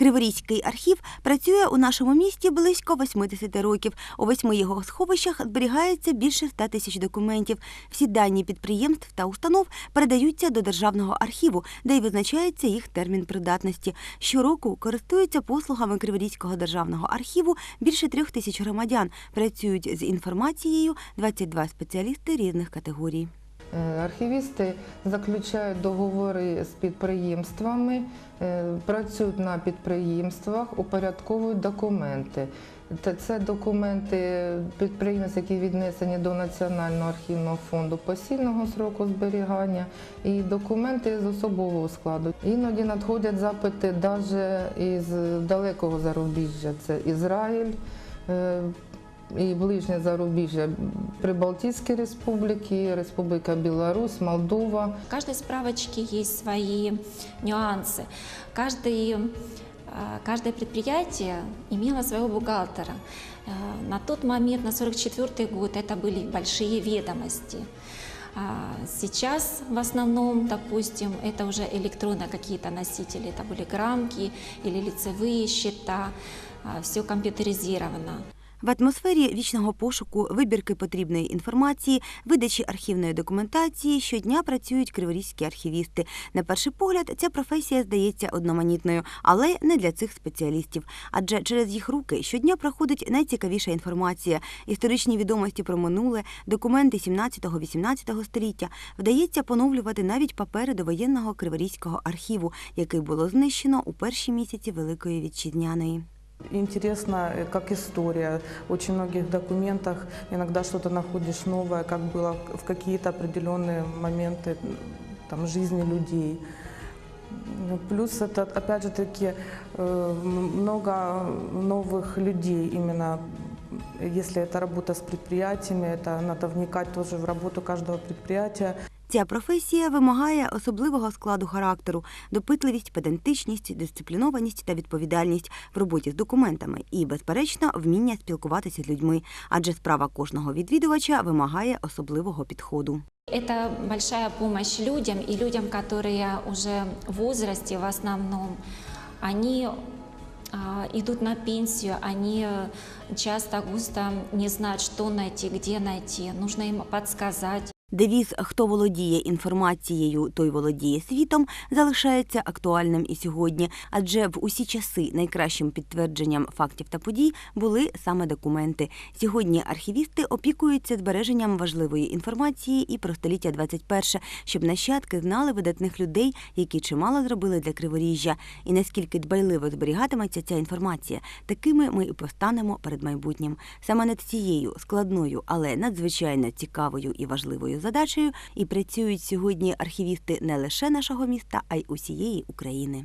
Криворізький архів працює у нашому місті близько 80 років. У восьми його сховищах зберігається більше 100 тисяч документів. Всі дані підприємств та установ передаються до державного архіву, де й визначається їх термін придатності. Щороку користуються послугами Криворізького державного архіву більше трьох тисяч громадян. Працюють з інформацією 22 спеціалісти різних категорій. Е, Архівісти заключають договори з підприємствами, е, працюють на підприємствах, упорядковують документи. Це документи підприємств, які віднесені до Національного архівного фонду посільного сроку зберігання, і документи з особового складу. Іноді надходять запити навіть із далекого зарубіжжя. Це Ізраїль. е, і ближнє зарубіжжя Прибалтійські республіки, Республіка Білорусь, Молдова. В каждой справочке есть свои нюансы. Каждый, э, каждое предприятие имело своего бухгалтера. Э, На тот момент, на 1944 год, это были большие ведомости. А Сейчас в основном, допустим, это уже электронно какие-то носители, это были грамки или лицевые счета, все компьютеризировано. В атмосфері вічного пошуку, вибірки потрібної інформації, видачі архівної документації щодня працюють криворізькі архівісти. На перший погляд, ця професія здається одноманітною, але не для цих спеціалістів. Адже через їх руки щодня проходить найцікавіша інформація, історичні відомості про минуле, документи 17-18 століття. Вдається поновлювати навіть папери довоєнного криворізького архіву, який було знищено у перші місяці Великої вітчизняної. Интересно, э, как история. В очень многих документах иногда что-то находишь новое, как было в какие-то определенные моменты там, жизни людей. Ну, Плюс это, опять же таки, э, много новых людей именно если это работа с предприятиями, это надо вникать тоже в работу каждого предприятия. Ця професія вимагає особливого складу характеру, допитливість, педантичність, дисциплінованість та відповідальність в роботі з документами і, безперечно, вміння спілкуватися з людьми, адже справа кожного відвідувача вимагає особливого підходу. Это большая помощь людям и людям, которые уже в возрасте в основном, они а, идут на пенсию, они э, часто густо не знают, что найти, где найти. Нужно им подсказать. Девіз Хто володіє інформацією, той володіє світом залишається актуальним і сьогодні, адже в усі часи найкращим підтвердженням фактів та подій були саме документи. Сьогодні архівісти опікуються збереженням важливої інформації і про століття 21, щоб нащадки знали видатних людей, які чимало зробили для криворіжжя, і наскільки дбайливо зберігатиметься ця інформація, такими ми і постанемо перед майбутнім. Саме над цією складною, але надзвичайно цікавою і задачею і працюють сьогодні архівісти не лише нашого міста, а й усієї України.